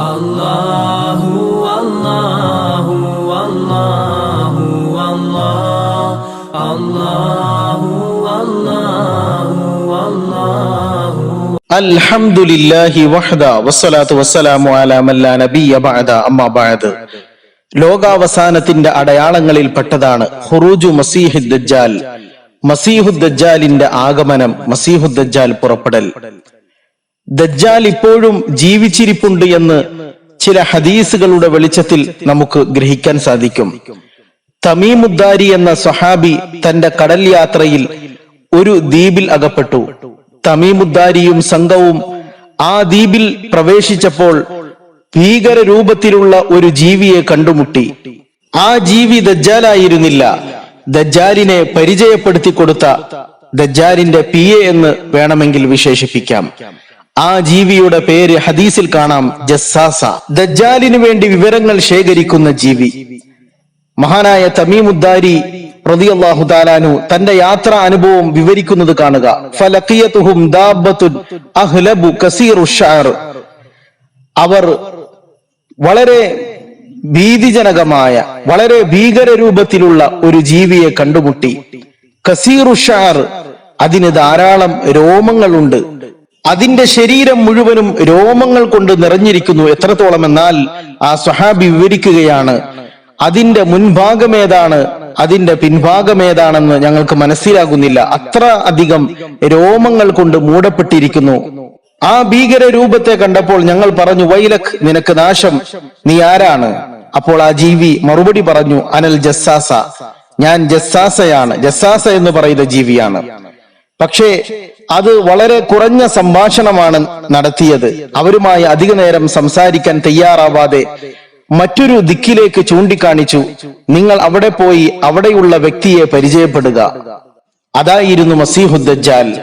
അല്ലാഹു അല്ലാഹു അല്ലാഹു അല്ലാഹു അല്ലാഹു ലോകാവസാനത്തിന്റെ അടയാളങ്ങളിൽ പെട്ടതാണ് ഹുറൂജു മസീഹ് ദജ്ജാൽ മസീഹു ദജ്ജാലിന്റെ ആഗമനം മസീഹു ദജ്ജാൽ പുറപ്പെടൽ. ദജ്ജാൽ ഇപ്പോഴും ജീവിച്ചിരിപ്പുണ്ട് എന്ന് ചില ഹദീസുകളുടെ വെളിച്ചത്തിൽ നമുക്ക് ഗ്രഹിക്കാൻ സാധിക്കും. തമീമുദ്ദാരി എന്ന സ്വഹാബി തന്റെ കടൽ യാത്രയിൽ ഒരു ദ്വീപിൽ അകപ്പെട്ടു. തമീമുദ്ദാരിയും സംഘവും ആ ദ്വീപിൽ പ്രവേശിച്ചപ്പോൾ ഭീകര രൂപത്തിലുള്ള ഒരു ജീവിയെ കണ്ടുമുട്ടി. ആ ജീവി ദജ്ജാലായിരുന്നില്ല. ദജ്ജാലിനെ പരിചയപ്പെടുത്തി കൊടുത്ത ദജ്ജാലിന്റെ പി എന്ന് വേണമെങ്കിൽ വിശേഷിപ്പിക്കാം. ആ ജീവിയുടെ പേര് ഹദീസിൽ കാണാം ജസ്സാസ. ദജ്ജാലിനു വേണ്ടി വിവരങ്ങൾ ശേഖരിക്കുന്ന ജീവി. മഹാനായ തമീമുദ്ദാരി റളിയല്ലാഹു താലാനു തന്റെ യാത്രാ അനുഭവം വിവരിക്കുന്നത് കാണുക. അവർ വളരെ ഭീതിജനകമായ വളരെ ഭീകര രൂപത്തിലുള്ള ഒരു ജീവിയെ കണ്ടുമുട്ടി. കസീറു ഷഅർ അതിന് ധാരാളം രോമങ്ങളുണ്ട്. അതിന്റെ ശരീരം മുഴുവനും രോമങ്ങൾ കൊണ്ട് നിറഞ്ഞിരിക്കുന്നു എത്രത്തോളം എന്നാൽ ആ സ്വഹാബി വിവരിക്കുകയാണ് അതിന്റെ മുൻഭാഗം ഏതാണ് അതിന്റെ പിൻഭാഗം ഏതാണെന്ന് ഞങ്ങൾക്ക് മനസ്സിലാകുന്നില്ല. അത്ര അധികം രോമങ്ങൾ കൊണ്ട് മൂടപ്പെട്ടിരിക്കുന്നു. ആ ഭീകര രൂപത്തെ കണ്ടപ്പോൾ ഞങ്ങൾ പറഞ്ഞു വൈലക് നിനക്ക് നാശം. നീ ആരാണ്? അപ്പോൾ ആ ജീവി മറുപടി പറഞ്ഞു അനൽ ജസ്സാസ. ഞാൻ ജസ്സാസയാണ്. ജസ്സാസ എന്ന് പറയുന്ന ജീവിയാണ്. പക്ഷേ അത് വളരെ കുറഞ്ഞ സംഭാഷണമാണ് നടത്തിയത്. അവരുമായി അധിക നേരം സംസാരിക്കാൻ തയ്യാറാവാതെ മറ്റൊരു ദിക്കിലേക്ക് ചൂണ്ടിക്കാണിച്ചു. നിങ്ങൾ അവിടെ പോയി അവിടെയുള്ള വ്യക്തിയെ പരിചയപ്പെടുക. അതായിരുന്നു മസീഹുദ്ദജാൽ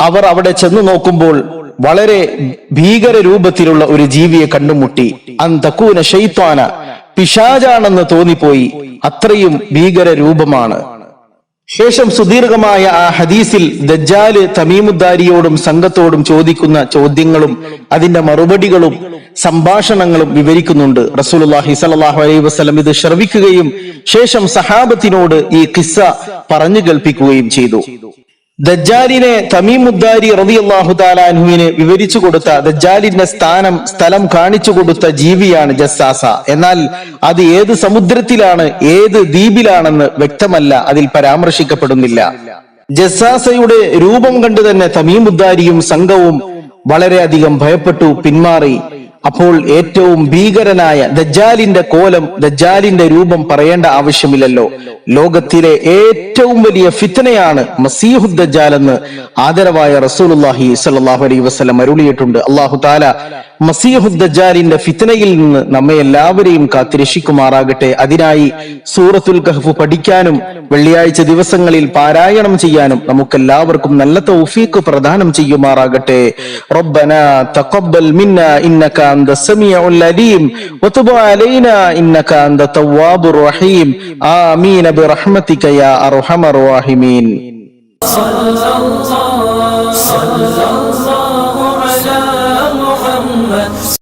അവർ അവിടെ ചെന്നു നോക്കുമ്പോൾ വളരെ ഭീകര രൂപത്തിലുള്ള ഒരു ജീവിയെ കണ്ടുമുട്ടി. അന്തക്കൂന ഷെയ്ത്വാന പിശാചാണെന്ന് തോന്നിപ്പോയി. അത്രയും ഭീകര രൂപമാണ്. ശേഷം സുദീർഘമായ ആ ഹദീസിൽ ദജ്ജാൽ തമീമുദ്ദാരിയോടും സംഘത്തോടും ചോദിക്കുന്ന ചോദ്യങ്ങളും അതിന്റെ മറുപടികളും സംഭാഷണങ്ങളും വിവരിക്കുന്നുണ്ട്. റസൂലുള്ളാഹി സ്വല്ലല്ലാഹു അലൈഹി വസല്ലം ഇത് ശ്രവിക്കുകയും ശേഷം സഹാബത്തിനോട് ഈ കിസ്സ പറഞ്ഞു കേൾപ്പിക്കുകയും ചെയ്തു. ദജ്ജാലിനെ തമീമുദ്ദാരി റബി താലാൻഹുവിന് വിവരിച്ചു കൊടുത്ത ദജ്ജാലിന്റെ സ്ഥാനം സ്ഥലം കാണിച്ചു കൊടുത്ത ജീവിയാണ് ജസ്സാസ. എന്നാൽ അത് ഏത് സമുദ്രത്തിലാണ് ഏത് ദ്വീപിലാണെന്ന് വ്യക്തമല്ല അതിൽ പരാമർശിക്കപ്പെടുന്നില്ല. ജസ്സാസയുടെ രൂപം കണ്ടു തന്നെ തമീമുദ്ദാരിയും സംഘവും വളരെയധികം ഭയപ്പെട്ടു പിന്മാറി. അപ്പോൾ ഏറ്റവും ഭീകരനായ ദജ്ജാലിന്റെ കോലം ദജ്ജാലിന്റെ രൂപം പറയേണ്ട ആവശ്യമില്ലല്ലോ. ലോകത്തിലെ ഏറ്റവും വലിയ ഫിത്തനയാണ് മസീഹു ദജ്ജാൽ എന്ന് ആദരവായ റസൂലുള്ളാഹി സ്വല്ലല്ലാഹു അലൈഹി വസല്ലം അരുളിയിട്ടുണ്ട്. അള്ളാഹു താല മസീഹു ദജ്ജാലിന്റെ ഫിത്തനയിൽ നിന്ന് നമ്മെ എല്ലാവരെയും കാത്തിരക്ഷിക്കുമാറാകട്ടെ അതിനായി സൂറത്തുൽ കഹ്ഫ് പഠിക്കാനും വെള്ളിയാഴ്ച ദിവസങ്ങളിൽ പാരായണം ചെയ്യാനും നമുക്കെല്ലാവർക്കും നല്ല തൗഫീഖ് പ്രദാനം ചെയ്യുമാറാകട്ടെ റബ്ബന തഖബ്ബൽ മിന്ന ഇന്നക അന്ത സമീഉൽ അലീം വതുബ് അലൈനാ ഇന്നക അന്ത തവ്വാബുർ റഹീം ആമീൻ ബിറഹ്മതിക യാ അർഹമർ റഹീമീൻ صلى الله صلى الله على محمد